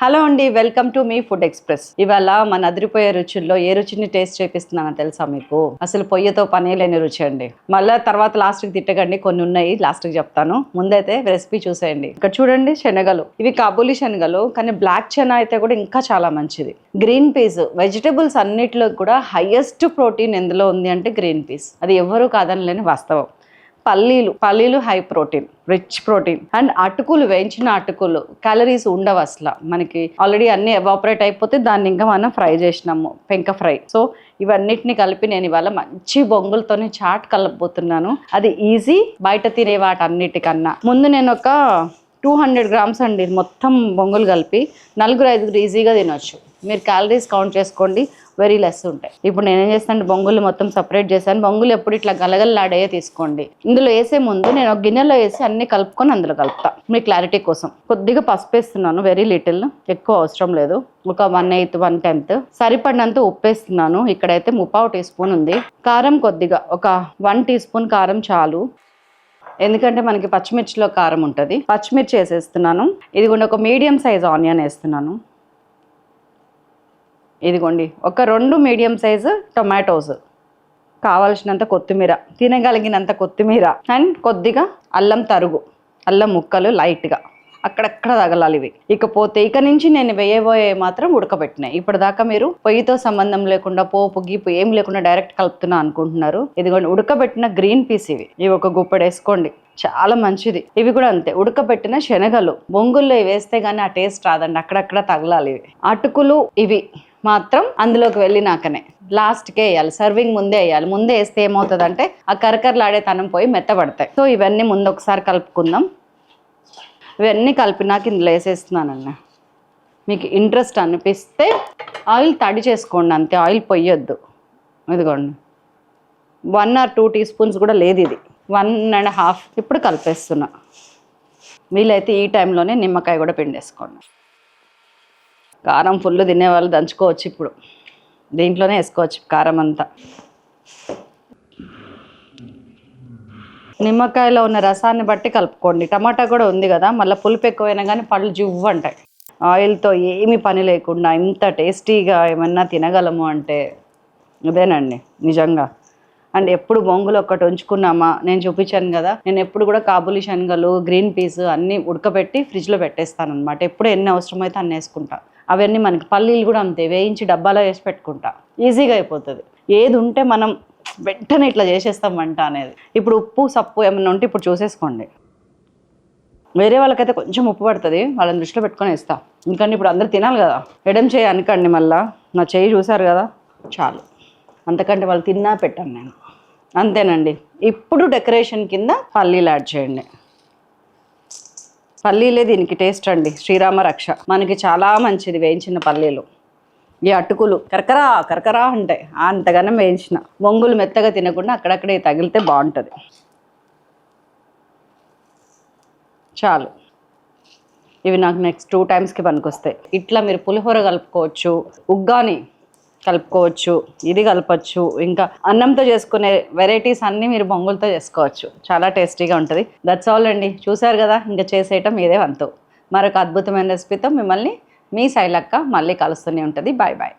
Hello అండి welcome to మీ food express. ఇవాళ మన అదిరిపోయే రుచుల్లో ఏ రుచిని టేస్ట్ చేపిస్తున్నానో తెలుసా మీకు? అసలు పొయ్యితో పనే లేని రుచి అండి. మళ్ళీ తర్వాత లాస్ట్కి తిట్టకండి కొన్ని ఉన్నాయి లాస్ట్కి చెప్తాను. ముందైతే రెసిపీ చూసేయండి. ఇక్కడ చూడండి శనగలు. ఇవి కాబూలి శనగలు కానీ బ్లాక్ చెనా అయితే కూడా ఇంకా చాలా మంచిది. గ్రీన్ పీస్ వెజిటబుల్స్ అన్నిటిలో కూడా హైయెస్ట్ ప్రోటీన్ ఎందులో ఉంది అంటే గ్రీన్ పీస్. అది ఎవరు కాదనలేని వాస్తవం. పల్లీలు పల్లీలు high protein rich protein and అటుకులు వేయించిన అటుకులు క్యాలరీస్ ఉండవు అసలు. మనకి ఆల్రెడీ అన్ని ఎవాపరేట్ అయిపోతే దాన్ని ఇంకా మనం ఫ్రై చేసినాము పెంక ఫ్రై సో ఇవన్నిటిని కలిపి నేను ఇవాళ మంచి బొంగులతోనే చాట్ కలపబోతున్నాను. అది ఈజీ బయట తినే వాటన్నిటికన్నా. ముందు నేను ఒక టూ హండ్రెడ్ గ్రామ్స్ అండి మొత్తం బొంగులు కలిపి నలుగురు ఐదుగురు ఈజీగా తినొచ్చు. మీరు క్యాలరీస్ కౌంట్ చేసుకోండి వెరీ లెస్ ఉంటాయి. ఇప్పుడు నేను ఏం చేస్తాను బొంగులు మొత్తం సపరేట్ చేశాను. బొంగులు ఎప్పుడు ఇట్లా గలగలలాడే తీసుకోండి. ఇందులో వేసే ముందు నేను ఒక గిన్నెలో వేసి అన్ని కలుపుకొని అందులో కలుపుతా. మీ క్లారిటీ కోసం. కొద్దిగా పసుపు వేస్తున్నాను వెరీ లిటిల్ ఎక్కువ అవసరం లేదు. ఒక వన్ ఎయిత్ వన్ టెన్త్ సరిపడినంత ఉప్పు వేస్తున్నాను. ఇక్కడైతే ముప్పావు టీ స్పూన్ ఉంది. కారం కొద్దిగా ఒక వన్ టీ స్పూన్ కారం చాలు. ఎందుకంటే మనకి పచ్చిమిర్చిలో కారం ఉంటుంది. పచ్చిమిర్చి వేసేస్తున్నాను. ఇది కూడా ఒక మీడియం సైజ్ ఆనియన్ వేస్తున్నాను. ఇదిగోండి ఒక రెండు మీడియం సైజు టొమాటోస్. కావలసినంత కొత్తిమీర తినగలిగినంత కొత్తిమీర అండ్ కొద్దిగా అల్లం తరుగు అల్లం ముక్కలు లైట్గా. అక్కడక్కడ తగలాలి ఇవి. ఇకపోతే ఇక నుంచి నేను వేయబోయే మాత్రం ఉడకబెట్టినాయి ఇప్పటిదాకా మీరు పొయ్యితో సంబంధం లేకుండా పోపు గీపు ఏం లేకుండా డైరెక్ట్ కలుపుతున్నా అనుకుంటున్నారు. ఇదిగోండి ఉడకబెట్టిన గ్రీన్ పీస్ ఇవి. ఇవి ఒక గుప్పడేసుకోండి. చాలా మంచిది. ఇవి కూడా అంతే. ఉడకబెట్టిన శనగలు. బొంగుల్లో వేస్తే గానీ ఆ టేస్ట్ రాదండి. అక్కడక్కడ తగలాలి ఇవి. అటుకులు ఇవి. మాత్రం అందులోకి వెళ్ళినాకనే. లాస్ట్కే వేయాలి. సర్వింగ్ ముందే వేయాలి. ముందే వేస్తే ఏమవుతుందంటే ఆ కరకరలాడే తనం పోయి మెత్తబడతాయి. సో ఇవన్నీ ముందు ఒకసారి కలుపుకుందాం. ఇవన్నీ కలిపినాక ఇందులో వేసేస్తున్నానండి మీకు ఇంట్రెస్ట్ అనిపిస్తే ఆయిల్ తడి చేసుకోండి అంతే. ఆయిల్ పొయ్యొద్దు. ఇదిగోండి. One or two teaspoons కూడా లేదు ఇది. One and half. ఇప్పుడు కలిపేస్తున్నా. వీలైతే ఈ టైంలోనే నిమ్మకాయ కూడా పిండేసుకోండి. కారం ఫుల్ తినేవాళ్ళు దంచుకోవచ్చు ఇప్పుడు. దీంట్లోనే వేసుకోవచ్చు కారం అంతా. నిమ్మకాయలో ఉన్న రసాన్ని బట్టి కలుపుకోండి. టమాటా కూడా ఉంది కదా మళ్ళీ పులుపు ఎక్కువైనా కానీ పళ్ళు జువ్వు అంటాయి ఆయిల్తో ఏమీ పని లేకుండా ఇంత టేస్టీగా ఏమన్నా తినగలము అంటే ఇదేనండి నిజంగా. అండ్ ఎప్పుడు బొంగులు ఒక్కటి ఉంచుకున్నామా నేను చూపించాను కదా నేను ఎప్పుడు కూడా కాబూలి శనగలు గ్రీన్ పీస్ అన్నీ ఉడకబెట్టి ఫ్రిడ్జ్లో పెట్టేస్తాను అనమాట ఎప్పుడు ఎన్ని అవసరమైతే అన్ని వేసుకుంటాను అవన్నీ మనకి పల్లీలు కూడా అంతే వేయించి డబ్బాలో వేసి పెట్టుకుంటా. ఈజీగా అయిపోతుంది. ఏది ఉంటే మనం వెంటనే ఇట్లా చేసేస్తాం వంట అనేది. ఇప్పుడు ఉప్పు సప్పు ఏమన్నా ఉంటే ఇప్పుడు చూసేసుకోండి. వేరే వాళ్ళకైతే కొంచెం ఉప్పు పడుతుంది వాళ్ళని దృష్టిలో పెట్టుకొని వేస్తా. ఎందుకంటే ఇప్పుడు అందరు తినాలి కదా. ఎడం చేయి అనకండి మళ్ళా. నా చేయి చూసారు కదా? చాలు. అంతకంటే వాళ్ళు తిన్నా పెట్టాను నేను. అంతేనండి. ఇప్పుడు డెకరేషన్ కింద పల్లీలు యాడ్ చేయండి. పల్లీలే దీనికి టేస్ట్ అండి. శ్రీరామ రక్ష. మనకి చాలా మంచిది వేయించిన పల్లీలు. ఈ అటుకులు. కరకరా కరకరా ఉంటాయి అంతగానం వేయించిన. వంగులు మెత్తగా తినకుండా అక్కడక్కడే తగిలితే బాగుంటుంది. చాలు. ఇవి నాకు నెక్స్ట్ టూ టైమ్స్కి పనికొస్తాయి. ఇట్లా మీరు పులిహోర కలుపుకోవచ్చు. ఉగ్గాని. కలుపుకోవచ్చు ఇది కలపచ్చు ఇంకా అన్నంతో చేసుకునే వెరైటీస్ అన్నీ మీరు బొంగులతో చేసుకోవచ్చు. చాలా టేస్టీగా ఉంటుంది. దట్స్ ఆల్ అండి. చూసారు కదా ఇంకా చేసేయటం ఇదే వంతు. మరొక అద్భుతమైన రెసిపీతో మిమ్మల్ని మీ శైలక్క మళ్ళీ కలుస్తూనే ఉంటుంది. Bye bye